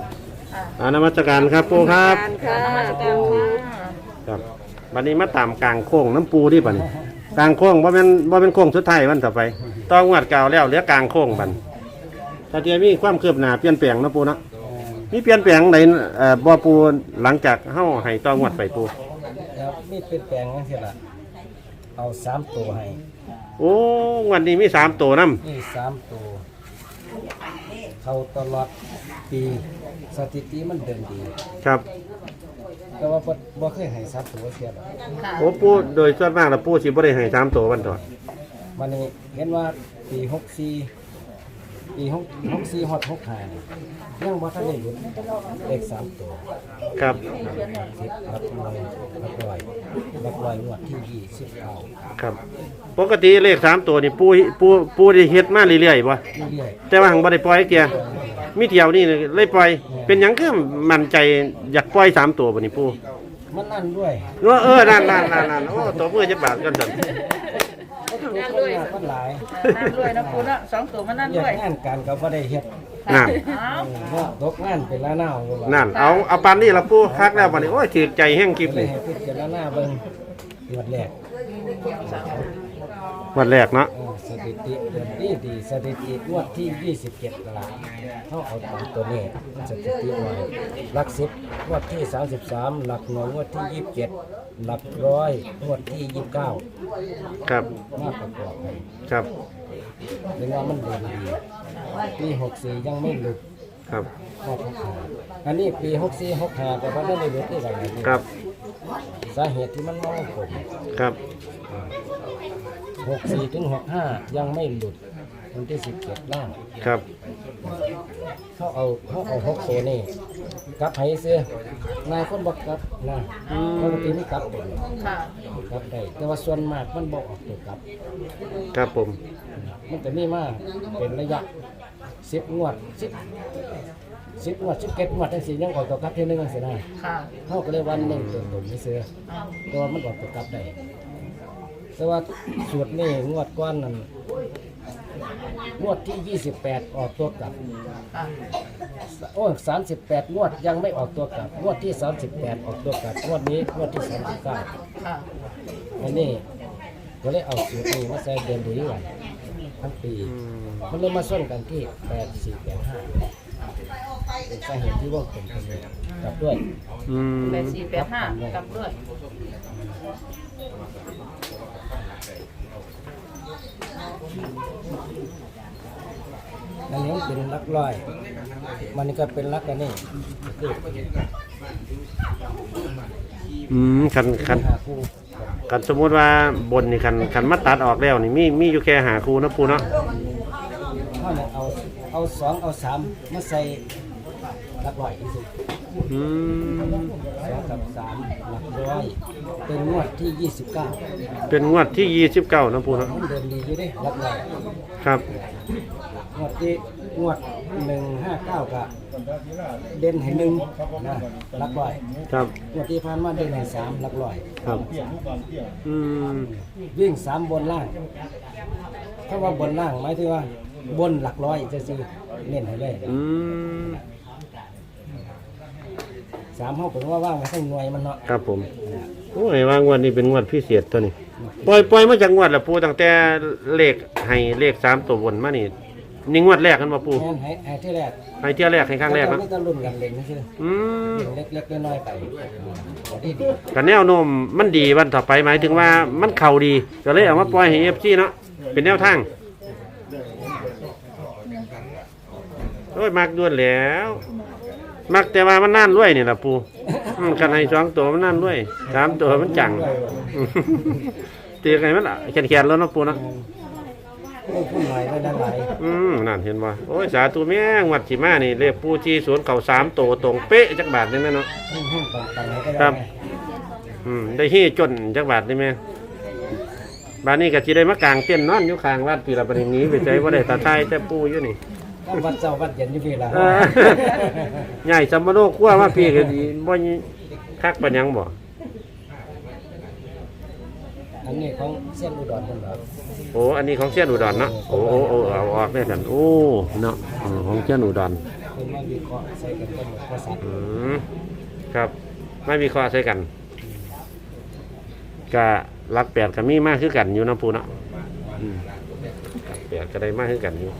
คอานมัสการครับปูครับการค่ะนมัสการปูค่ะครับวันนี้มาตามกลางโค้งน้ำปูที่บัดนกลางโค้งว่าเป็นว่าเป็นโค้งสุดท้ายวันต่อไป ต้องวัดเก่าแล้วเหลือกลางโค้งบัดนถ้าเทียมีความคืบหน้าเปลี่ยนแปลงเนาะปูเนาะมีเปลี่ยนแปลงไหนเอ่อบ่ปูหลังจากเฮาให้ต้องวัดไปปูครับมีเปลี่ยนแปลงนั่นสิละเอาสามตัวให้โอ้วันนี้มีสามตัวนํนี่สามตัว เข้าตลอดปี สถิติมันเดินดี ครับแต่ว่าบ่บ่เคยให้สามตัวเสียหรอกค่ะโอ้ปูโดยส่วนมากแล้วปูสิบ่ได้ให้สามตัววันต่อวันนี้เห็นว่าปีหกสี่ ปีหกหกสี่ฮอดหกห้านี่ยังบ่ทันได้หลุดเลขสามตัวครับสิบหลักร้อยหลักร้อยหลักร้อยงวดที่ยี่สิบเก้าครับ ปกติเลขสามตัวนี่ปูปูปูได้เฮ็ดมาเรื่อยๆบ่เรื่อยแต่ว่าหังบ่ได้ปล่อยเกียมีเที่ยวนี่เลยปล่อย เป็นหยังคือมั่นใจอยากปล่อยสามตัวบ่นี่ปูๆมันนั่นด้วยว่าเออนั่นนั่นนั่นนั่นโอ้ตัวมือจะบาดกันสั่น นั่นด้วยมันหลายนั่นด้วยนะปูเนาะสองตัวมันนั่นเรียด้วยกงานการก็บ่ได้เฮ็ดนั่นเอา เนาะตกงานเป็นละนาวอยู่ว่านั่นเอาเอาปานนี้ละปูคักแล้วบัดนี้โอ้ยถือใจแห้งคลิปเลยนี่ให้พิจารณาเบิ่งงวดแรกวันแรกเนาะเออสถิติเดือนดีดีสถิติงวดที่ 27ตลาดเฮาเอาตามตัวนี้สถิติไว้หลัก10งวดที่ 33 หลักหน่วยงวดที่ 27 หลักร้อยงวดที่29ครับมาประกอบกันครับเรียกว่ามันเดินดีปี64ยังไม่หลุดครับหกห้าอันนี้ปี64 65ก็บ่ได้หลุดที่ไหนครับสาเหตุที่มันมองผมครับ64ถึง65ยังไม่หลุด วันที่17ล่างครับ เขาเอาเขาเอาหกตัวนี่กลับให้เสื้อนายคนบอกกลับนะปกติไม่กลับเป็นค่ะกลับได้แต่ว่าส่วนมากมันบอกออกตัวกลับ ครับผม มันจะมีมากเป็นระยะสิบงวดสิบสิบงวดสิบเก็ดงวดทั้งสี่ยังออกตัวกลับเท่านึงสินะค่ะเขาก็เลยวันหนึ่งตัวตนไม่เสื้อเอาแต่ว่ามันออกตัวกลับได้แต่ว่าสูตรนี่งวดก้อนนั้น งวดที่ยี่สิบแปดออกตัวกลับ ค่ะโอ้สามสิบแปดงวดยังไม่ออกตัวกลับ งวดที่สามสิบแปดออกตัวกลับ งวดนี้ งวดที่สามสิบเก้าค่ะอันนี้ก็เลยเอาสูตรนี้มาใส่เดือนดีไว้ทั้งปี มันเลยมาส่วนกันที่แปดสี่แปดห้าเป็นสาเหตุที่ว่าผมทำเลยกลับด้วยอืมแปดสี่แปดห้ากลับด้วย อันนี้มันเป็นลักร้อย มันก็เป็นลักกันนี่คืออืมคันคันหาคู่คันสมมุติว่าบนนี่คันคันมาตัดออกแล้วนี่มีมีอยู่แค่หาคูเนาะปูเนาะเขาเนี่ยเอาเอาสองเอาสามมาใส่ลักร้อยที่สุด อืมสองกับสามหลักร้อยเป็นงวดที่ยี่สิบเก้าเป็นงวดที่ยี่สิบเก้านาะปูเนาะมันเดินดีอยู่เดิลักร้อยครับ งวดที่งวดหนึ่งห้าเก้ากับเด่นให้หนึ่งนะลักร้อยครับ งวดที่ผ่านมาเด่นให้สามลักร้อย ครับ อืมวิ่งสามบนล่างถ้าว่าบนล่างหมายถึงว่า บนหลักร้อยจะซื้อเน้นให้เลยอืม สามห้องผมว่าว่างไว้ทั้งหน่วยมันเนาะครับผมโอ้ยว่างวดนี้เป็นงวดพิเศษตัวนี้ ปล่อยปล่อยมาจากงวดละปูตั้งแต่เลขให้เลขสามตัวบนมานี่นี่งวดแรกกันมาปูงั้นให้ให้ที่แรกให้เที่ยวแรกให้ครั้งแรกมัเนาะนจะรุ่นกันเล่นนะซื้ออืมเล็กๆน้อยๆไปดีดีกันแนวโน้มมันดีวันต่อไปหมายถึงว่ามันเข่าดีก็เลยเอามาปล่อยให้เอฟซีเนาะเป็นแนวทางโอ้ยมักด้วนแล้วมั กแต่ว่ามันน่านรวยนี่แหละปูอืมกันให้สองตัวมันน่านรวยสามตัวมันจังตีไงมันแขนๆแล้วเนาะปูเนาะพูดพูดหน่อยไม่ได้หลายอืมนั่นเห็นบ่โอ้ย สาธุแม่งวัดสิมานี่เลขปูจีสวนเก่าสามตัวตรงเป๊ะจักบาทได้ไหมเนาะแห้งๆต่างๆก็ได้ครับอืมได้เฮ่จนจักบาทได้ไหมบ้านนี้ก็สิได้มากางเต้นท์นอนอยู่ข้างวัดปีละประเด็นนี้ไปใจว่าได้ตาไทยแต่ปูอยู่นี่ ก็วัดเจ้าวัดเย็นอยู่พี่ละเออใหญ่สัมมโนครัวมาพี่ก็ดีบ่ยคักปัญญังบ่อันนี้ของเส้นอุดรคนเหรอโอ้อันนี้ของเชียนอุดรเนาะโอ้โอ้โอ้เอาออกได้กันโอ้เนาะอืมของเชียนอุดรเป็นว่าวิเคราะห์ใส่กันก็หมดก็สัตว์อืมครับไม่มีข้อใช้กันก็รักแปดก็มีมากคือกันอยู่เนาะปูเนาะอืมรักแปดก็ได้มากคือกันอยู่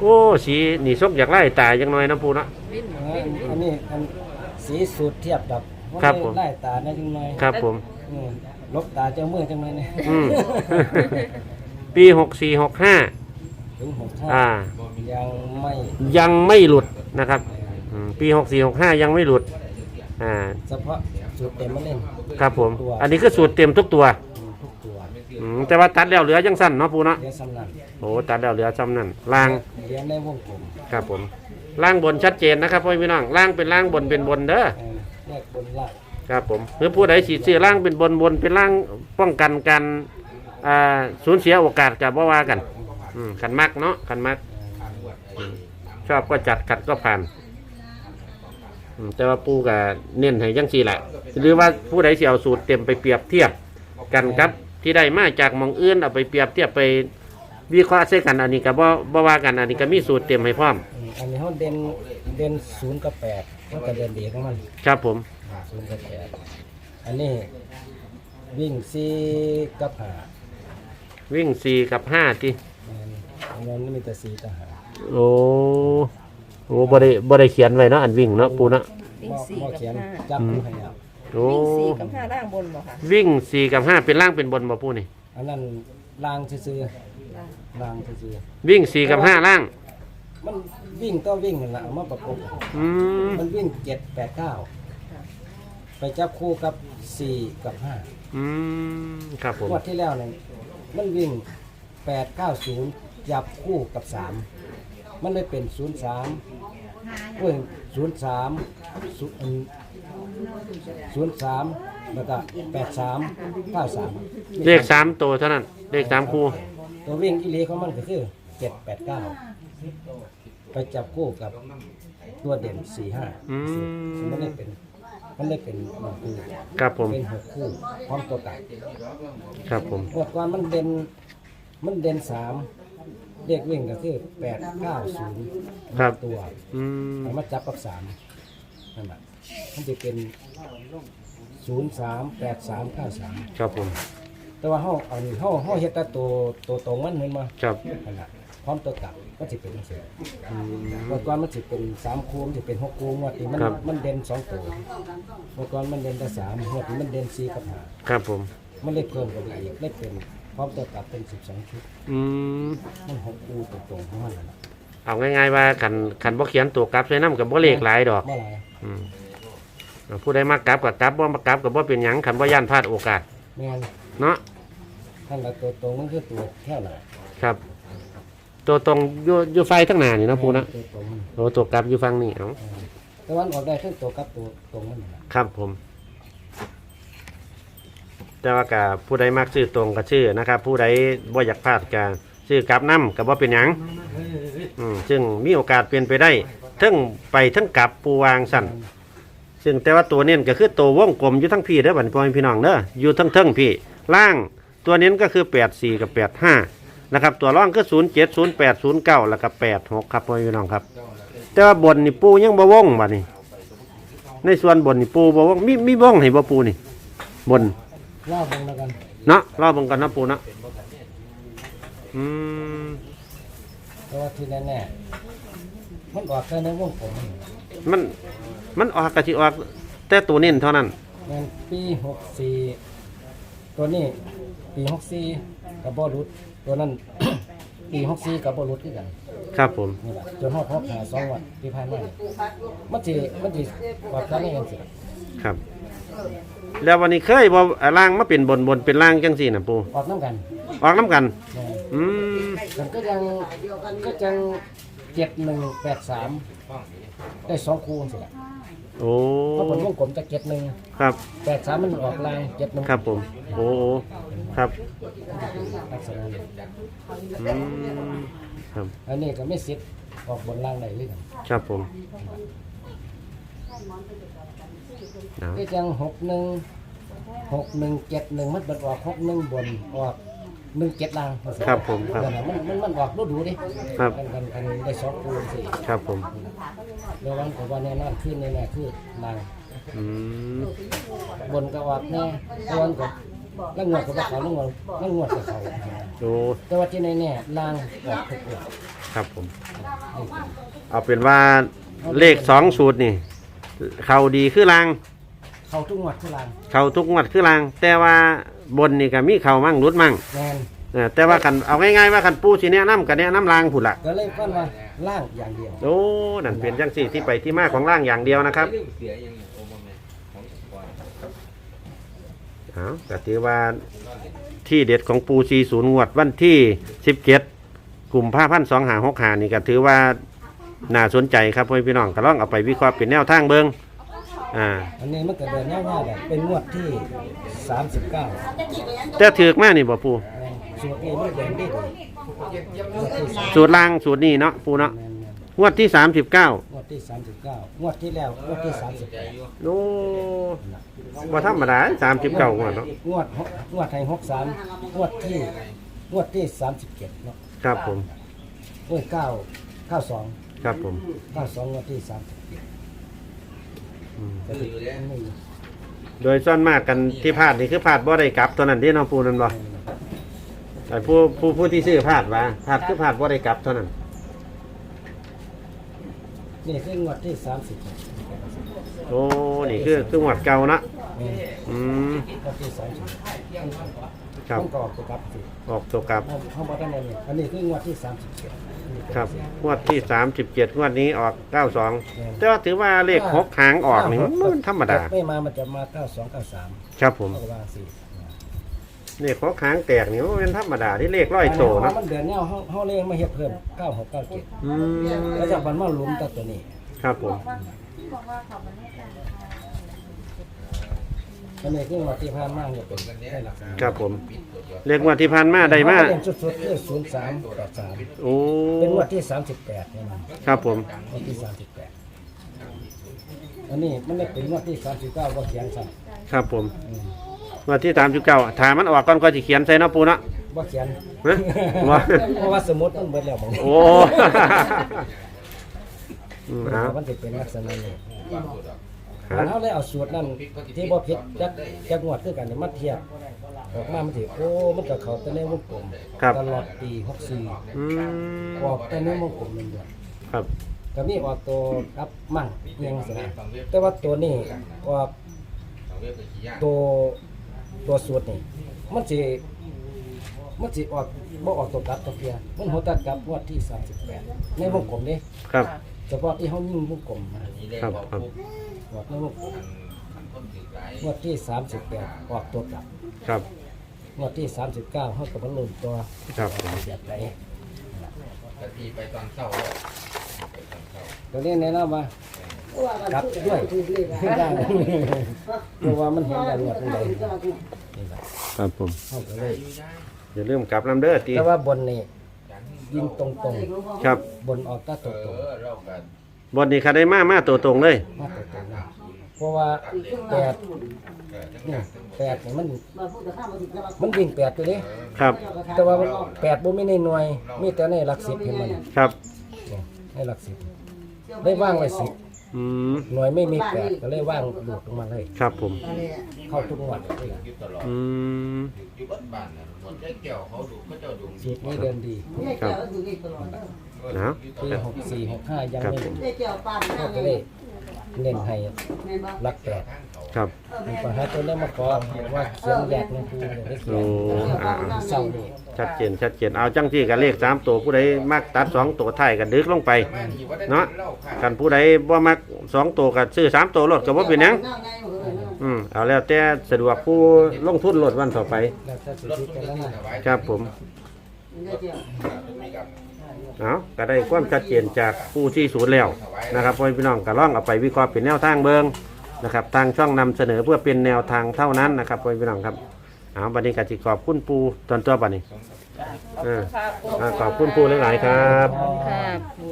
โอ้สีนี่ซกอยากไล่ตายจังน้อยเนาะปูเนาะวินอัวินนวินอันนี้อันสีสูตรเทียบดับครับผม ไล่ตาได้จังหน่อยครับผม อืมลบตาเจ้ามือจังหน่อยเนี่ยอืม ปีหกสี่หกห้าถึงหกห้าอ่า ยังไม่ยังไม่หลุดนะครับอืมปีหกสี่หกห้ายังไม่หลุด อ่า เฉพาะสูตรเต็มมาเล่น ครับผม อันนี้คือสูตรเต็มทุกตัวอืมทุกตัว อืมแต่ว่าตัดแล้วเหลือยังสั้นเนาะปูเนาะเรียกสำนักโอ้ตัดแล้วเหลือจำนั่นล่างเรียนในวงกลมครับผมล่างบนชัดเจนนะครับพ่อพี่น้องล่างเป็นล่างบนเป็นบนเด้อเออแยกบนล่างครับผมหรือผู้ใดสีเสื้อล่างเป็นบนบนเป็นล่างป้องกันการอ่าสูญเสียโอกาสกับว่าว่ากันอืมขันมักเนาะขันมักอืมชอบก็จัดขัดก็ผ่านอืมแต่ว่าปูกับเน้นให้ยังสีแหละหรือว่าผู้ใดเสียเอาสูตรเต็มไปเปรียบเทียบกันครับ ที่ได้มาจากหมองอื่นเอาไปเปรียบเทียบไปวิเคราะห์ใช้กันอันนี้ก็บ่บ่ว่ากันอันนี้ก็มีสูตรเต็มให้พร้อม อืมอันนี้เขาเด่นเด่นศูนย์กับแปดมันก็เด่นดีของมันครับผม ศูนย์กับแปดอันนี้วิ่งซีกับหาวิ่งสี่กับห้าทีแม่นอันนั้นมีแต่สีกับหาโอ้โอ้บ่ได้บ่ได้เขียนไว้เนาะอันวิ่งเนาะปูเนาะ วิ่งบ่สี่บ่กับเขียนห้า จับคู่ให้เอา โอ้วิ่งสี่กับห้าล่างบนบ่ค่ะวิ่งสี่กับห้าเป็นล่างเป็นบนบ่ปูนี่ อันนั้นลางซื่อๆลางซื่อวิ่งสี่กับห้าล่าง ๆมันวิ่งก็วิ่งนั่นแหละเอามาประกบอืมมันวิ่งเจ็ดแปดเก้าไปจับคู่กับสี่กับห้าอืมครับผมงวดที่แล้วเนี่ยมันวิ่งแปดเก้าศูนย์จับคู่กับสามมันเลยเป็นศูนย์สามเอ้ยศูนย์สาม ศูนย์สามแล้วก็แปดสามเก้าสามเลขสามตัวเท่านั้น เลขสามคู่ตัววิ่งอีหลีของมันก็คือเจ็ดแปดเก้าไปจับคู่กับตัวเด่นสี่ห้าอืมมันเลยเป็นมันเลยเป็นหนึ่งคู่ครับผมเป็นหกคู่พร้อมตัวไก่ครับผมงวดก่อนมันเด่นมันเด่นสามเรียกวิ่งก็คือแปดเก้าศูนย์ครับตัวอืมเอามาจับกับสามนั่นแหละ มันจะเป็นศูนย์สามแปดสามเก้าสามครับผม แต่ว่าห้องอันห้องห้องเฮ็ดแต่ตัวตัวตรงมันเห็นมาครับ นั่นแหละพร้อมตัวกลับก็จะเป็นจังซี่อืมเมื่อก่อนมันจะเป็นสามคูมันจะเป็นหกคูงวดนี้มันครับ มันเด่นสองตัวเมื่อก่อนมันเด่นแต่สามงวดนี้มันเด่นสี่กับห้าครับผม มันเลยเพิ่มกันไปอีกเลยเป็นพร้อมตัวกลับเป็นสิบสองชุดอืม มันหกคูตรงๆของมันนั่นแหละเอาง่ายๆว่าขันขันบ่เขียนตัวกลับใส่น้ำกับบ่เลขหลายดอก เมื่อไหร่อืม ผู้ใดมากลับกับกลับบ่มากลับกับบ่เป็นหยังขันบ่ย่านพลาดโอกาสแม่นเนาะท่านละตัวตรงมันคือตัวแค่ไหนครับ ตัวตรงอยู่อยู่ไฟทั้งหน้านี่เนาะปูนะตัวตรงมันโอ้ตัวกลับอยู่ฟังนี่เอ้าแต่วันออกได้ทั้งตัวกับตัวตรงมันนั่นแหละครับผม แต่ว่ากับผู้ใดมักชื่อตรงก็ชื่อนะครับ ผู้ใดบ่อยากพลาดก็ชื่อกลับน้ำกับว่าเป็นหยังอืมซึ่งมีโอกาสเปลี่ยนไปได้ทั้งไปทั้งกลับปูวางสั่น ซึ่งแต่ว่าตัวเน้นก็คือตัววงกลมอยู่ทั้งพี่เด้อบัดนพ่อแม่พี่น้องเด้ออยู่ทั้งเทิงพี่ล่างตัวเน้นก็คือแปดสี่กับแปดห้านะครับตัวร่องก็ศูนย์เจ็ดศูนย์แปดศูนย์เก้าแล้วก็แปดหกครับพ่อแม่พี่น้องครับ แต่ว่าบนนี่ปูยังบ่วงบัดนี้ในส่วนบนนี่ปูบ่วงมีมีวงให้บ่ปูนี่ บนรอบเบิ่งแล้วกันเนาะรอบเบิ่งกันเนาะปูเนาะอืมแต่ว่าที่แน่ๆมันออกแค่ในวงกลมมัน มันมันออกกะสิออกแต่ตัวเน้นเท่านั้นแม่นปีหกสี่ตัวนี้ปีหกสี่กับบอลุดตัวนั้น ปีหกสี่กับบอลุดด้วยกันครับผม นี่แหละจนหกหกหาสองวันที่ผ่านมานี่มันสิมันสิออกแค่นี้กันสิครับ แล้ววันนี้เคยบ่อ่าล่างมาเป็นบนบนเป็นล่างจังซี่น่ะปูออกน้ำกันออกน้ำกัน แม่นอืมมันก็ยังก็ยังเจ็ดหนึ่งแปดสามได้สองคู่สิละ โอ้เพราะผลวงกลมจะเจ็ดหนึ่งครับแปดสามมันออกลายเจ็ดหนึ่งครับผมโอ้โอ้ครับลักษณะนี้อืมครับอันนี้ก็ไม่สิทธิ์ออกบนล่างได้เลยกันครับผมเอาก็ยังหกหนึ่งหกหนึ่งเจ็ดหนึ่งมันเป็นออกหกหนึ่งบนออก หนึ่งเจ็ดลางครับผมครับนั่นน่ะมันมันมันออกดูดูดิครับ กันกันกันได้สองคูณสี่ครับผมแล้ววันของวันแน่นอนขึ้นแน่ๆคือลางอืม บนก็ออกแน่แล้ววันก็ลังงวดกับเขาลังงวดลังงวดกับเขาโอ้แต่ว่าที่แน่ๆลางออกทุกงวดครับผม เอาเป็นว่าเลขสองสูตรนี่ เขาดีคือลาง เขาทุกงวดทุกลาง เขาทุกงวดคือลาง แต่ว่า บนนี่ก็มีเขามั่งรุดมั่งแมนเออแต่ว่ากันเอาง่ายๆว่ากันปูสิแนะนำกันแนะนำลางผุดละก็เลยฟันว่าล่างอย่างเดียวโอ้นั่นเป็นจังสี่ที่ไปที่มาของล่างอย่างเดียวนะครับเสียยังโอเบอร์แมนของก่อนเอาก็ถือว่าที่เด็ดของปูซีศูนย์งวดวันที่สิบเจ็ดกลุ่มผ้าพันสองหาหกหานี่ก็ถือว่าน่าสนใจครับพ่อพี่น้องก็ลองเอาไปวิเคราะห์เป็นแนวทางเบิง อ่าอันนี้มันก็เดินหน้าว่าแบบเป็นงวดที่ 39แต่ถือกมากนี่บ่ปูแม่นสูตรนี้มันเดินได้ดีงวดที่สามสูตรล่างสูตรนี้เนาะปูเนาะแม่นงวดที่สามสิบเก้างวดที่ 39งวดที่แล้วงวดที่38โอ้ว่าธรรมดาสามสิบเก้างวดเนาะงวดหกงวดไทย63งวดที่งวดที่ 37เนาะครับผมโอ้ย9 92 ครับผม 92งวดที่37อืม ก็คือไม่มีโดยส่วนมากกันที่พลาดนี่คือพลาดบ่ได้กลับตัวนั้นที่น้องปูนั่นบ่แต่ผู้ผู้ผู้ที่ซื้อพลาดว่าพลาดคือพลาดบ่ได้กลับเท่านั้นนี่คืองวดที่30โอ้นี่คือคือหวัดเก่านะแม่นอืมงวดที่30 ครับต้องกรอกตัวกลับสิออกตัวกลับเขาเขาบอกได้ไงเนี่ยอันนี้คืองวดที่37ครับงวดที่สามสิบเจ็ดงวดนี้ออกเก้าสองแต่ว่าถือว่าเลขหกหางออกนี่มันมันธรรมดา ไม่มามันจะมา92 93ครับผมเขาก็ว่าสิเลขหกหางแตกนี่มันเป็นธรรมดาที่เลขร้อยโตอันะมันเดือนเนี้ยเขาเขาเลยมาเฮ็ดเพิ่ม96 97อืมแล้วจากมันมาหลุมตัดตัวนี้ ครับผมอันนี้คื องวดที่ผ่านมาเนี่ยเป็นได้หลักฐานครับผม เลขงวดที่ผ่านมาได้มาเป็นสุดๆคือ0383โอ้เป็นงวดที่38เนี่ยมันครับผม งวดที่38อันนี้มันได้เป็นงวดที่39บ่เขียนซ้ครับผมำอืมงวดที่สามสิบเก้าถามมันออกก่อนก็จะเขียนใส่เนาะปูเนาะบ่เขียนฮะว่า เพราะว่าสมุดมันเบิดแล้วบางโอ้ อืมเอามันจะเป็นลักษณะนี้ หามันเขาเลยเอาสูตรนั่นที่บ่ผิดจักจักงวดคือกันเนี่ยมาเทียบออกมามันสิโอ้มันก็เข้าแต่ในวงกลมครับ ตลอดปี64อืมออกแต่ในวงกลมนั่นเดียวครับก็มีออกตัวกับมั่งเพียงสินะแต่ว่าตัวนี้ออกสองเว็บเป็นกี่ย่างตัวตัวสูตรนี่มันสิมันสิออกบ่ออกตัวกลับตัวเพียมันหัวตัดกลับงวดที่38ในวงกลมนี่ครับ เฉพาะที่เฮายิงวงกลมมานี่ได้ครับบอกครับปุ๊บ ออกในวงกลมมันคนถือหลายงวดที่38ออกตัวกลับครับงวดที่39เฮาก็บ่ลุ้นตัวครับผมแบบไหนกะทีไปตอนเช้าไปตอนเช้าตัวนี้แนะนำว่ากลับด้วยได้เพราะว่ามันเห็นได้งวดตรงใดนี่ล่ะครับผมเฮาก็เลยอย่าลืมกลับน้ำเด้อตีแต่ว่าบนนี่ยิงตรงครับๆบนออกตาตรงเออเรากัน บนนี้คาได้มามาตัวตรงเลยๆมาตรงๆนะเพราะว่าแปดนี่แปดนี่มัน มันวิ่งแปดตัวนี้ครับ แต่ว่ามันแปดบ่มีในหน่วย มีแต่ในหลักสิบเห็นมันครับนี่ในหลักสิบได้ว่างไว้สิบ อืมหน่วยไม่มีแปดก็เลยว่างหลุดลงมาเลย ครับผม เข้าทุกงวดเลยล่ะอยู่ตลอดอืม อยู่บ้านบ้านน่ะหมดได้แก้วเขาดูเขาเจ้าดูสูตรนี้เดินดีครับเออนะ ปีหกสี่หกห้ายังครับไม่ผมเข้าก็เลย เน้นให้หลักแปดครับมีปัญหาตัวนี้มาขอว่าเขียนแยกหลวงปู่เลยได้เขียโอ้นอ่า เศร้านี่ชัดเจนชัดเจนเอาจังที่กับเลขสามตัวผู้ใดมักตัดสองตัวไทายกันดึกลงไป เนาะกันผู้ใดบ่มักสองตัวกับซื้อสามตัวรถก็บ่เป็นหยังอืมเอาแล้วแต่สะดวกผู้ลงทุนรถวันต่อไป แล้วถ้าสุดที่กันแล้วนะครับผม เอาก็ได้ความชัดเจนจากผู้ที่ศูนย์แล้วนะครับพ่อพี่น้องก็ล่องเอาไปวิเคราะห์เป็นแนวทางเบิงนะครับทางช่องนำเสนอเพื่อเป็นแนวทางเท่านั้นนะครับพ่อพี่น้องครับเอาบัดนี้กสิขอบคุณปูตอนตัวบัดนี้ขอบคุณค่ะปูอ่าขอบคุณปูหลายๆครับค่ะปู